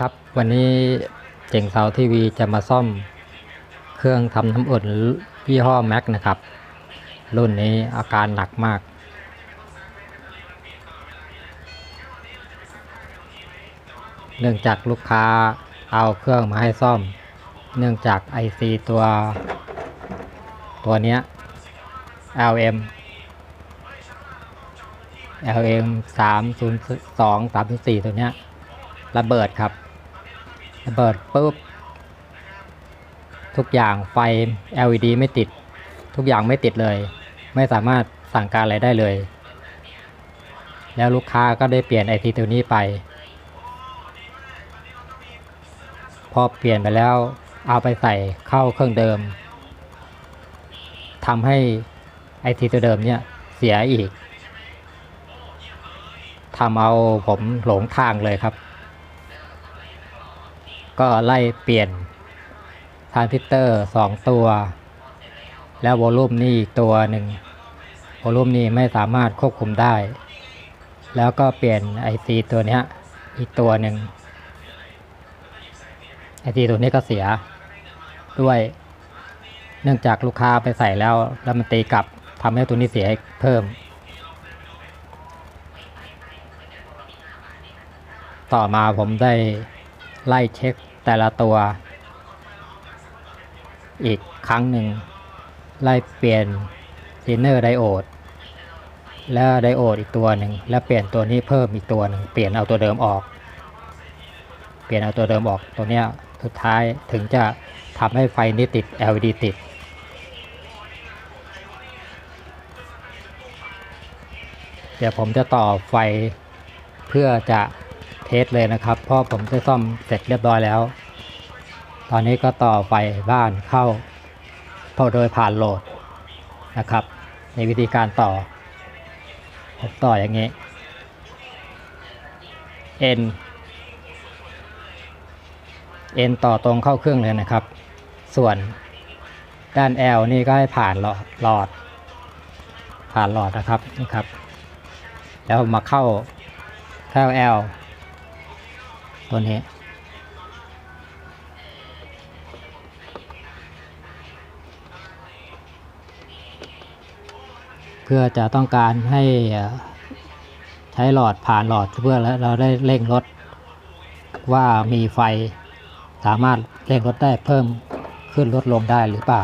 ครับ วันนี้เจ๋งเสาทีวีจะมาซ่อมเครื่องทำน้ำอุ่นยี่ห้อแม็กนะครับ รุ่นนี้อาการหนักมาก เนื่องจากลูกค้าเอาเครื่องมาให้ซ่อม เนื่องจาก IC ตัว ตัวเนี้ย LM LM 302 3 4ตัวเนี้ยระเบิดครับ ระเบิดปุ๊บ ทุกอย่างไฟ LED ไม่ติด ทุกอย่างไม่ติดเลย ไม่สามารถสั่งการอะไรได้เลย แล้วลูกค้าก็ได้เปลี่ยนไอทีตัวนี้ไป พอเปลี่ยนไปแล้วเอาไปใส่เข้าเครื่องเดิมทำให้ไอทีตัวเดิมเนี่ยเสียอีกทำเอาผมหลงทางเลยครับ ก็ไล่เปลี่ยนทรานซิสเตอร์สองตัว แล้วโวลูมนี่อีกตัวหนึ่งโวลูมนี่ไม่สามารถควบคุมได้ แล้วก็เปลี่ยนไอซีตัวนี้อีกตัวหนึ่งไอซีตัวนี้ก็เสียด้วยเนื่องจากลูกค้าไปใส่แล้วแล้วมันตีกลับทำให้ตัวนี้เสียเพิ่ม ต่อมาผมได้ ไล่เช็คแต่ละตัว อีกครั้งหนึ่ง ไล่เปลี่ยนซีเนอร์ไดโอดแล้วไดโอดอีกตัวหนึ่งแล้วเปลี่ยนตัวนี้เพิ่มอีกตัวหนึ่งเปลี่ยนเอาตัวเดิมออก เปลี่ยนเอาตัวเดิมออกตัวเนี้ยสุดท้ายถึงจะทำให้ไฟนี้ติด LED ติดเดี๋ยวผมจะต่อไฟเพื่อจะ เทสเลยนะครับ เพราะผมได้ซ่อมเสร็จเรียบร้อยแล้ว ตอนนี้ก็ต่อไฟบ้านเข้าเข้าโดยผ่านโหลดนะครับ ในวิธีการต่อผมต่ออย่างนี้ N N ต่อตรงเข้าเครื่องเลยนะครับ ส่วนด้าน L นี่ก็ให้ผ่านหลอดหลอด ผ่านหลอดนะครับนี่ครับ แล้วมาเข้าเข้า L ตัวนี้เพื่อจะต้องการให้ใช้หลอดผ่านหลอดเพื่อแล้วเราได้เร่งรถว่ามีไฟสามารถเร่งรถได้เพิ่มขึ้นลดลงได้หรือเปล่า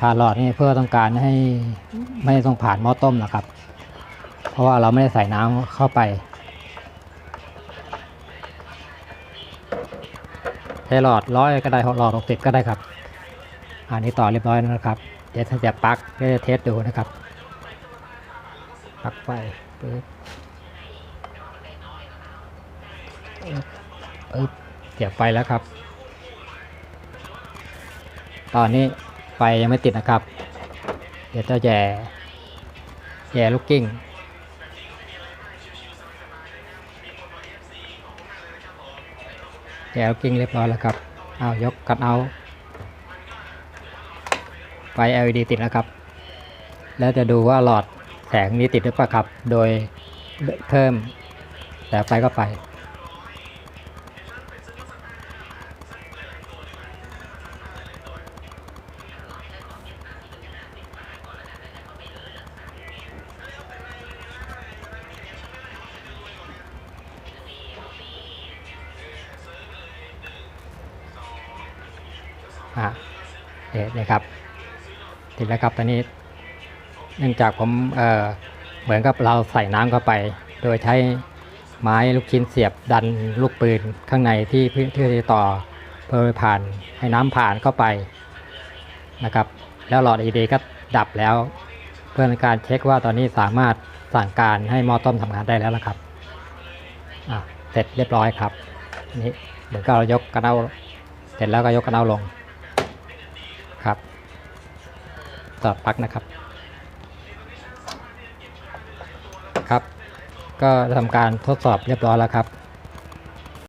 ผ่านหลอดนี่เพื่อต้องการให้ไม่ต้องผ่านหม้อต้มนะครับ เพราะว่าเราไม่ได้ใส่น้ำเข้าไปใช้หลอดร้อยก็ได้หลอดหกสิบก็ได้ครับ อันนี้ต่อเรียบร้อยแล้วนะครับ เดี๋ยวจะปลั๊กก็จะเทสดูนะครับปลั๊กไฟปึ๊บปึ๊บเสียบไฟแล้วครับ ตอนนี้ ไฟยังไม่ติดนะครับ เดี๋ยวจะแย่แย่ลูกกิ้งแย่ลูกกิ้งเรียบร้อยแล้วครับเอายกกันเอาไฟ LED ติดแล้วครับ แล้วจะดูว่าหลอดแสงนี้ติดหรือเปล่าครับ โดยเพิ่มแต่ไฟก็ไฟ อะเอ๊ะนี่ครับติดแล้วครับตอนนี้ เนื่องจากผมเอ่อเหมือนกับเราใส่น้ำเข้าไป โดยใช้ไม้ลูกชิ้นเสียบดันลูกปืนข้างในที่เพื่อที่ต่อเพื่อผ่านให้น้ำผ่านเข้าไปนะครับ แล้วหลอด LED ก็ดับแล้ว เพื่อเป็นการเช็คว่าตอนนี้สามารถสั่งการให้หม้อต้มทำงานได้แล้วนะครับเสร็จเรียบร้อยครับนนี้เดี๋ยวก็เรายกกระเด้าเสร็จแล้วก็ยกกระเด้าลง ครับ ต่อปลั๊กนะครับ ครับ ก็ทำการทดสอบเรียบร้อยแล้วครับ